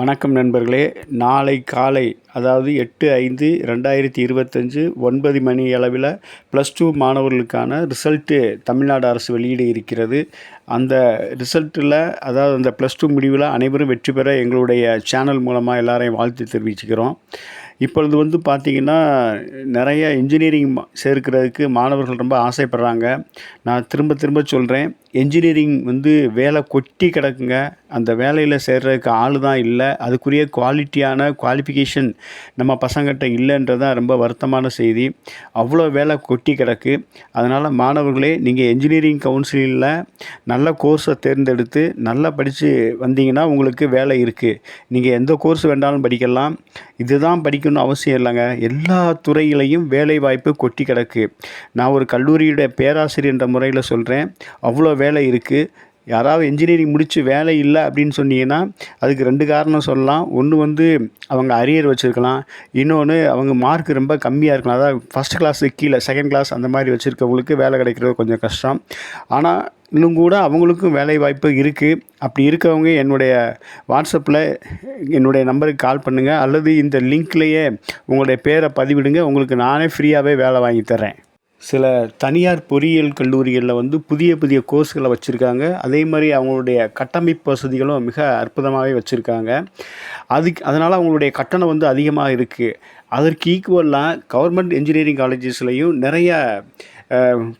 வணக்கம் நண்பர்களே. நாளை காலை அதாவது எட்டு ஐந்து ரெண்டாயிரத்தி இருபத்தஞ்சு ஒன்பது மணி அளவில் ப்ளஸ் டூ மாணவர்களுக்கான ரிசல்ட்டு தமிழ்நாடு அரசு வெளியிட இருக்கிறது. அந்த ரிசல்ட்டில் அதாவது அந்த ப்ளஸ் டூ முடிவில் அனைவரும் வெற்றி பெற எங்களுடைய சேனல் மூலமாக எல்லாரையும் வாழ்த்து தெரிவிச்சுக்கிறோம். இப்பொழுது வந்து பார்த்திங்கன்னா நிறைய இன்ஜினியரிங் சேர்க்கிறதுக்கு மாணவர்கள் ரொம்ப ஆசைப்படுறாங்க. நான் திரும்ப திரும்ப சொல்கிறேன் என்ஜினியரிங் வந்து வேலை கொட்டி கிடக்குங்க. அந்த வேலையில் சேர்கிறதுக்கு ஆள் தான் இல்லை. அதுக்குரிய குவாலிட்டியான குவாலிஃபிகேஷன் நம்ம பசங்கள்கிட்ட இல்லைன்றது தான் ரொம்ப வருத்தமான செய்தி. அவ்வளோ வேலை கொட்டி கிடக்கு. அதனால் மாணவர்களே நீங்கள் என்ஜினியரிங் கவுன்சிலிங்கில் நல்ல கோர்ஸை தேர்ந்தெடுத்து நல்லா படித்து வந்தீங்கன்னா உங்களுக்கு வேலை இருக்குது நீங்கள் எந்த கோர்ஸ் வேண்டாலும் படிக்கலாம். இதுதான் படிக்கணும்னு அவசியம் இல்லைங்க. எல்லா துறையிலையும் வேலைவாய்ப்பு கொட்டி கிடக்கு. நான் ஒரு கல்லூரியுடைய பேராசிரியர் என்ற முறையில் சொல்கிறேன் அவ்வளோ வேலை இருக்குது யாராவது இன்ஜினியரிங் முடித்து வேலை இல்லை அப்படின்னு சொன்னீங்கன்னா அதுக்கு ரெண்டு காரணம் சொல்லலாம். ஒன்று வந்து அவங்க அரியர் வச்சுருக்கலாம். இன்னொன்று அவங்க மார்க் ரொம்ப கம்மியாக இருக்கலாம். அதாவது ஃபஸ்ட் கிளாஸுக்கு கீழே செகண்ட் கிளாஸ் அந்த மாதிரி வச்சுருக்கவங்களுக்கு வேலை கிடைக்கிறது கொஞ்சம் கஷ்டம். ஆனால் இன்னும் கூட அவங்களுக்கும் வேலை வாய்ப்பு இருக்குது அப்படி இருக்கவங்க என்னுடைய வாட்ஸ்அப்பில் என்னுடைய நம்பருக்கு கால் பண்ணுங்கள் அல்லது இந்த லிங்க்லேயே உங்களுடைய பேரை பதிவிடுங்க. உங்களுக்கு நானே ஃப்ரீயாகவே வேலை வாங்கி தரேன் சில தனியார் பொறியியல் கல்லூரிகளில் வந்து புதிய புதிய கோர்ஸ்களை வச்சுருக்காங்க. அதே மாதிரி அவங்களுடைய கட்டமைப்பு வசதிகளும் மிக அற்புதமாகவே வச்சுருக்காங்க. அதுக்கு அதனால் அவங்களுடைய கட்டணம் வந்து அதிகமாக இருக்குது அதற்கு ஈக்குவலாக கவர்மெண்ட் இன்ஜினியரிங் காலேஜஸ்லேயும் நிறைய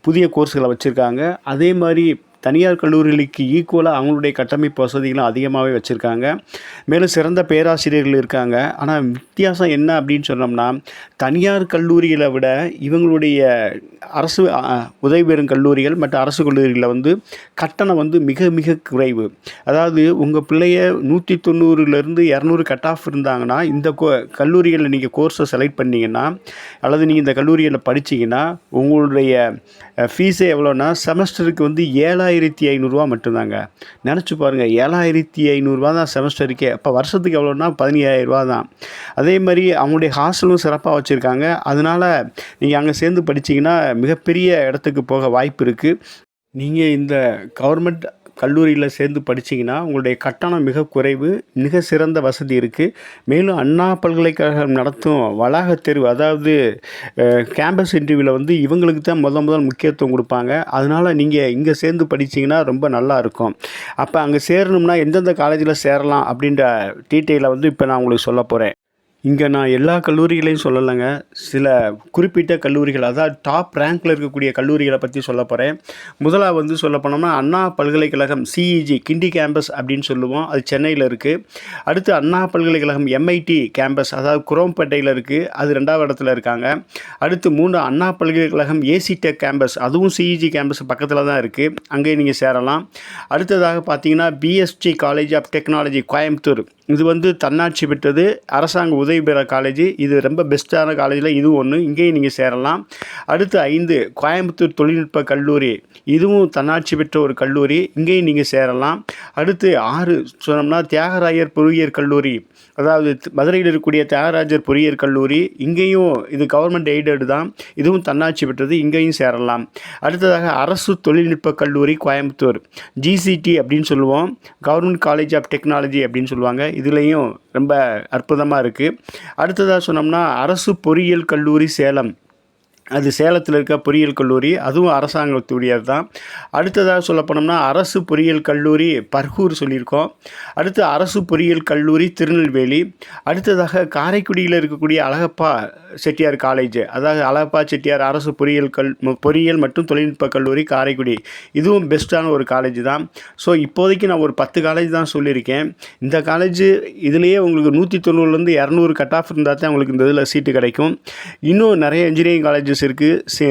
புதிய கோர்ஸ்களை வச்சுருக்காங்க. அதே மாதிரி தனியார் கல்லூரிகளுக்கு ஈக்குவலாக அவங்களுடைய கட்டமைப்பு வசதிகளும் அதிகமாகவே வச்சுருக்காங்க. மேலும் சிறந்த பேராசிரியர்கள் இருக்காங்க. ஆனால் வித்தியாசம் என்ன அப்படின்னு சொன்னோம்னா தனியார் கல்லூரிகளை விட இவங்களுடைய அரசு உதவி பெறும் கல்லூரிகள் மற்ற அரசு கல்லூரிகளில் வந்து கட்டணம் வந்து மிக மிக குறைவு. அதாவது உங்கள் பிள்ளைய நூற்றி தொண்ணூறுலேருந்து இரநூறு கட் ஆஃப் இருந்தாங்கன்னா இந்த கோ கல்லூரிகளில் நீங்கள் கோர்ஸை செலக்ட் பண்ணிங்கன்னா அல்லது நீங்கள் இந்த கல்லூரியில் படிச்சீங்கன்னா உங்களுடைய ஃபீஸே எவ்வளோன்னா செமஸ்டருக்கு வந்து ஏழாயிரத்தி ஐநூறுரூவா மட்டும்தாங்க. நினச்சி பாருங்கள் ஏழாயிரத்தி ஐநூறுரூவா தான் செமஸ்டருக்கே அப்போ வருஷத்துக்கு எவ்வளோன்னா பதினையாயிரரூவா தான் அதே மாதிரி அவங்களுடைய ஹாஸ்டலும் சிறப்பாக வச்சுருக்காங்க. அதனால் நீங்கள் அங்கே சேர்ந்து படிச்சீங்கன்னா மிகப்பெரிய இடத்துக்கு போக வாய்ப்பு இருக்குது நீங்கள் இந்த கவர்மெண்ட் கல்லூரியில் சேர்ந்து படிச்சீங்கன்னா உங்களுடைய கட்டணம் மிக குறைவு மிக சிறந்த வசதி இருக்குது மேலும் அண்ணா பல்கலைக்கழகம் நடத்தும் வளாக தேர்வு அதாவது கேம்பஸ் இன்டர்வியூவில் வந்து இவங்களுக்கு தான் முத முதல் முக்கியத்துவம் கொடுப்பாங்க. அதனால் நீங்கள் இங்கே சேர்ந்து படிச்சீங்கன்னா ரொம்ப நல்லா இருக்கும். அப்போ அங்கே சேரணும்னா எந்தெந்த காலேஜில் சேரலாம் அப்படின்ற டீட்டெயிலை வந்து இப்போ நான் உங்களுக்கு சொல்ல போகிறேன் இங்கே நான் எல்லா கல்லூரிகளையும் சொல்லலைங்க. சில குறிப்பிட்ட கல்லூரிகள் அதாவது டாப் ரேங்க்கில் இருக்கக்கூடிய கல்லூரிகளை பற்றி சொல்ல போகிறேன் முதலாக வந்து சொல்ல போனோம்னா அண்ணா பல்கலைக்கழகம் சிஇஜி கிண்டி கேம்பஸ் அப்படின்னு சொல்லுவோம். அது சென்னையில் இருக்குது அடுத்து அண்ணா பல்கலைக்கழகம் எம்ஐடி கேம்பஸ் அதாவது குரோம்பேட்டையில் இருக்குது அது ரெண்டாவது இடத்துல இருக்காங்க. அடுத்து மூணு அண்ணா பல்கலைக்கழகம் ஏசி டெக் கேம்பஸ் அதுவும் சிஇஜி கேம்பஸ் பக்கத்தில் தான் இருக்குது அங்கேயும் நீங்கள் சேரலாம். அடுத்ததாக பார்த்தீங்கன்னா PSG college of technology Coimbatore. இது வந்து தன்னாட்சி பெற்றது அரசாங்க உதவி பெற காலேஜ் இது ரொம்ப பெஸ்ட்டான காலேஜில் இது ஒன்று இங்கேயும் நீங்கள் சேரலாம். அடுத்து ஐந்து கோயம்புத்தூர் தொழில்நுட்ப கல்லூரி. இதுவும் தன்னாட்சி பெற்ற ஒரு கல்லூரி. இங்கேயும் நீங்கள் சேரலாம். அடுத்து ஆறு சொன்னோம்னா தியாகராயர் பொறியியல் கல்லூரி. அதாவது மதுரையில் இருக்கக்கூடிய தியாகராஜர் பொறியியல் கல்லூரி. இங்கேயும் இது கவர்மெண்ட் எய்டடு தான். இதுவும் தன்னாட்சி பெற்றது. இங்கேயும் சேரலாம். அடுத்ததாக அரசு தொழில்நுட்ப கல்லூரி கோயம்புத்தூர். ஜிசிடி அப்படின்னு சொல்லுவோம். கவர்மெண்ட் காலேஜ் ஆஃப் டெக்னாலஜி அப்படின்னு சொல்லுவாங்க. இதுலேயும் ரொம்ப அற்புதமாக இருக்குது அடுத்ததாக சொன்னோம்னா அரசு பொறியியல் கல்லூரி சேலம். அது சேலத்தில் இருக்க பொறியியல் கல்லூரி அதுவும் அரசாங்கத்துடையது தான். அடுத்ததாக சொல்லப்போனோம்னா அரசு பொறியியல் கல்லூரி பர்கூர் சொல்லியிருக்கோம். அடுத்து அரசு பொறியியல் கல்லூரி திருநெல்வேலி. அடுத்ததாக காரைக்குடியில் இருக்கக்கூடிய அழகப்பா செட்டியார் காலேஜ் அதாவது அழகப்பா செட்டியார் அரசு பொறியியல் கல் பொறியியல் மற்றும் தொழில்நுட்ப கல்லூரி காரைக்குடி. இதுவும் பெஸ்ட்டான ஒரு காலேஜ் தான். ஸோ இப்போதைக்கு நான் ஒரு பத்து காலேஜ் தான் சொல்லியிருக்கேன். இந்த காலேஜ் இதுலேயே உங்களுக்கு நூற்றி தொண்ணூறுலேருந்து இரநூறு கட் ஆஃப் இருந்தால் தான் உங்களுக்கு இந்த இதில் சீட்டு கிடைக்கும். இன்னும் நிறைய இன்ஜினியரிங் காலேஜஸ் இருக்குது சே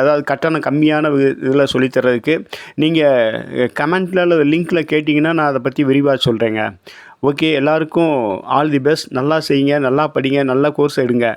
அதாவது கட்டணம் கம்மியான இதில் சொல்லித்தரதுக்கு நீங்கள் கமெண்ட்டில் அல்லது லிங்க்கில் கேட்டிங்கன்னா நான் அதை பற்றி விரிவாக சொல்கிறேங்க ஓகே எல்லாருக்கும் ஆல் தி பெஸ்ட். நல்லா செய்யுங்க நல்லா படிங்க நல்ல கோர்ஸ் எடுங்க.